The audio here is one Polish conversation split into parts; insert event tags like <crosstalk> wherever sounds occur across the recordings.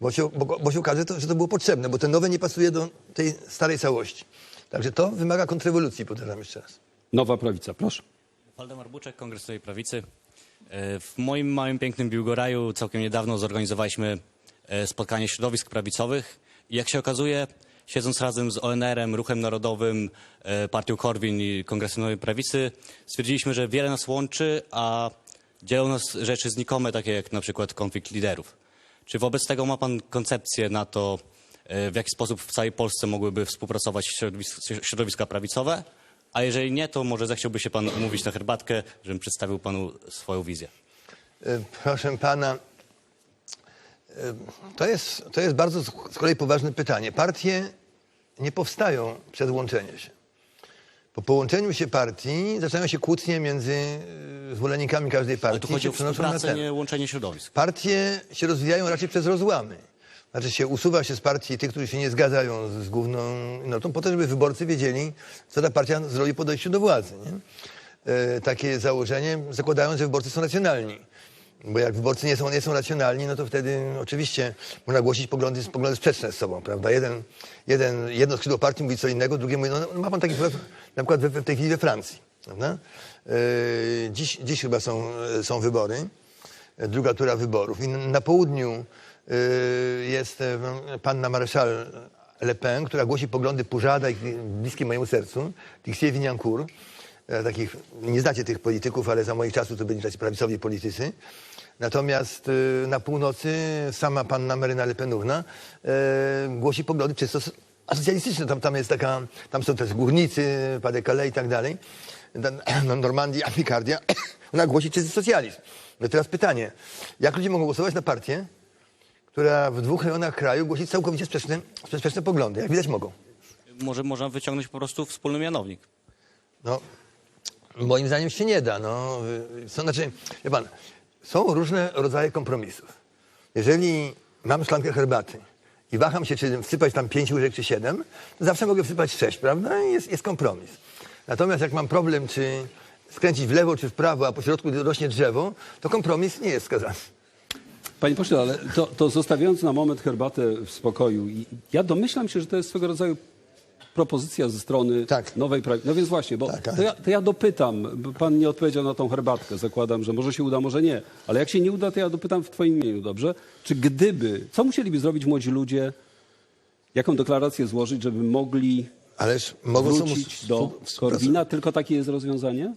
bo się, bo, bo się okaże, to, że to było potrzebne, bo te nowe nie pasuje do tej starej całości. Także to wymaga kontrrewolucji, powtarzam jeszcze raz. Nowa prawica, proszę. Waldemar Buczek, Kongres Nowej Prawicy. E, W moim małym, pięknym Biłgoraju całkiem niedawno zorganizowaliśmy e, spotkanie środowisk prawicowych i jak się okazuje, siedząc razem z ONR-em, Ruchem Narodowym, e, Partią Korwin i Kongresem Nowej Prawicy, stwierdziliśmy, że wiele nas łączy, a dzielą nas rzeczy znikome, takie jak na przykład konflikt liderów. Czy wobec tego ma pan koncepcję na to, e, w jaki sposób w całej Polsce mogłyby współpracować środowisk- środowiska prawicowe? A jeżeli nie, to może zechciałby się pan umówić na herbatkę, żebym przedstawił panu swoją wizję. E, Proszę pana, e, to jest, to jest bardzo z kolei poważne pytanie. Partie nie powstają przez łączenie się. Po połączeniu się partii zaczynają się kłótnie między e, zwolennikami każdej Ale partii. tu chodzi o współpracę, nie łączenie środowisk. Partie się rozwijają raczej przez rozłamy. Znaczy się usuwa się z partii tych, którzy się nie zgadzają z, z główną notą, po to, żeby wyborcy wiedzieli, co ta partia zrobi po dojściu do władzy. Nie? E, takie założenie zakładając, że wyborcy są racjonalni. Bo jak wyborcy nie są, nie są racjonalni, no to wtedy oczywiście można głosić poglądy, poglądy sprzeczne z sobą, prawda? Jeden, jeden, jedno skrzydło partii mówi co innego, drugie mówi, no, no ma pan taki przykład na przykład w, w tej chwili we Francji, prawda? E, dziś, dziś chyba są, są wybory druga tura wyborów. I na południu y, jest e, panna marszal Le Pen, która głosi poglądy Pużada bliskie mojemu sercu, Vignancourt. E, Takich, nie znacie tych polityków, ale za moich czasów to byli tacy prawicowi politycy. Natomiast y, na północy sama panna Maryna Le Penówna e, głosi poglądy czysto s- asocjalistyczne. Tam, tam jest taka, tam są też górnicy, Pas de Calais i tak dalej. <clears throat> No, Normandia, Picardia. <clears throat> Ona głosi czysty socjalizm. No teraz pytanie, jak ludzie mogą głosować na partię, która w dwóch rejonach kraju głosi całkowicie sprzeczne, sprzeczne poglądy? Jak widać mogą. Może można wyciągnąć po prostu wspólny mianownik. No, moim zdaniem się nie da. No. Są, znaczy, wie pan, są różne rodzaje kompromisów. Jeżeli mam szklankę herbaty i waham się, czy wsypać tam pięć łyżek, czy siedem, to zawsze mogę wsypać sześć, prawda? Jest, jest kompromis. Natomiast jak mam problem, czy skręcić w lewo, czy w prawo, a po środku rośnie drzewo, to kompromis nie jest wskazany. Panie pośle, ale to, to zostawiając na moment herbatę w spokoju, ja domyślam się, że to jest swego rodzaju propozycja ze strony Tak. nowej prawicy. No więc właśnie, bo Tak, ale- to, ja, to ja dopytam, bo pan nie odpowiedział na tą herbatkę, zakładam, że może się uda, może nie, ale jak się nie uda, to ja dopytam w twoim imieniu, dobrze? Czy gdyby, co musieliby zrobić młodzi ludzie, jaką deklarację złożyć, żeby mogli Ależ mogą są wrócić do Korwina? Tylko takie jest rozwiązanie?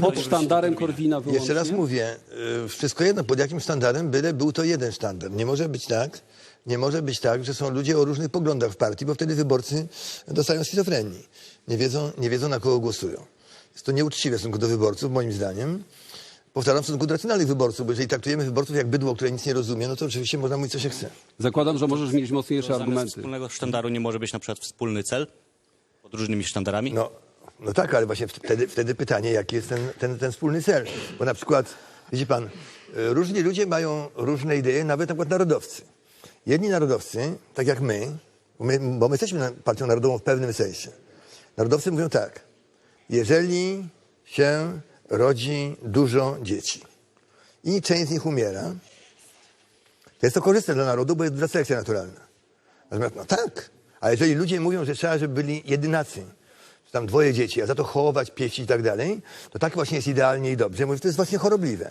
Pod sztandarem Korwina wyłącznie? Jeszcze raz mówię, y, wszystko jedno, pod jakim sztandarem, byle był to jeden sztandar. Nie może być tak, nie może być tak, że są ludzie o różnych poglądach w partii, bo wtedy wyborcy dostają schizofrenii. Nie wiedzą, nie wiedzą na kogo głosują. Jest to nieuczciwe w stosunku do wyborców, moim zdaniem. Powtarzam, w stosunku do racjonalnych wyborców, bo jeżeli traktujemy wyborców jak bydło, które nic nie rozumie, no to oczywiście można mówić, co się chce. Zakładam, że możesz mieć mocniejsze Zamiast argumenty. wspólnego sztandaru nie może być na przykład wspólny cel pod różnymi sztandarami? No, no tak, ale właśnie wtedy, wtedy pytanie, jaki jest ten, ten, ten wspólny cel. Bo na przykład, widzi pan, y, różni ludzie mają różne idee, nawet na przykład narodowcy. Jedni narodowcy, tak jak my, bo my, bo my jesteśmy partią narodową w pewnym sensie. Narodowcy mówią tak, jeżeli się rodzi dużo dzieci i część z nich umiera, to jest to korzystne dla narodu, bo jest duża selekcja naturalna. Natomiast, no tak, a jeżeli ludzie mówią, że trzeba, żeby byli jedynacy, że tam dwoje dzieci, a za to chować, pieścić i tak dalej, to tak właśnie jest idealnie i dobrze. Mówię, to jest właśnie chorobliwe.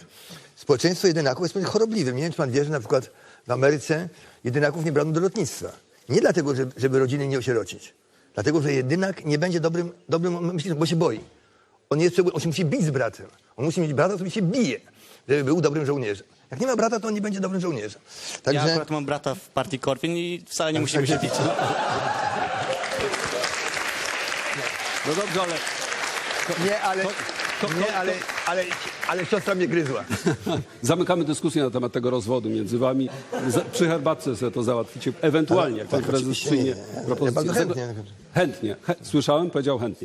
Społeczeństwo jedynaków jest chorobliwym. Nie wiem, czy pan wie, że na przykład w Ameryce jedynaków nie brano do lotnictwa. Nie dlatego, żeby, rodziny nie osierocić. Dlatego, że jedynak nie będzie dobrym, dobrym myślę, bo się boi. On, jest, on się musi bić z bratem. On musi mieć brata, który się bije, żeby był dobrym żołnierzem. Jak nie ma brata, to on nie będzie dobrym żołnierzem. Ja akurat mam brata w partii Korwin i wcale nie musimy się bić. <laughs> No dobrze, ale Nie, ale, nie, ale, ale, ale siostra mnie gryzła. <laughs> zamykamy dyskusję na temat tego rozwodu między wami. Za, przy herbatce sobie to załatwicie, ewentualnie, jak pan prezes przyjmie. Ja propozycję. bardzo chętnie. Chętnie. Chę, słyszałem, powiedział chętnie.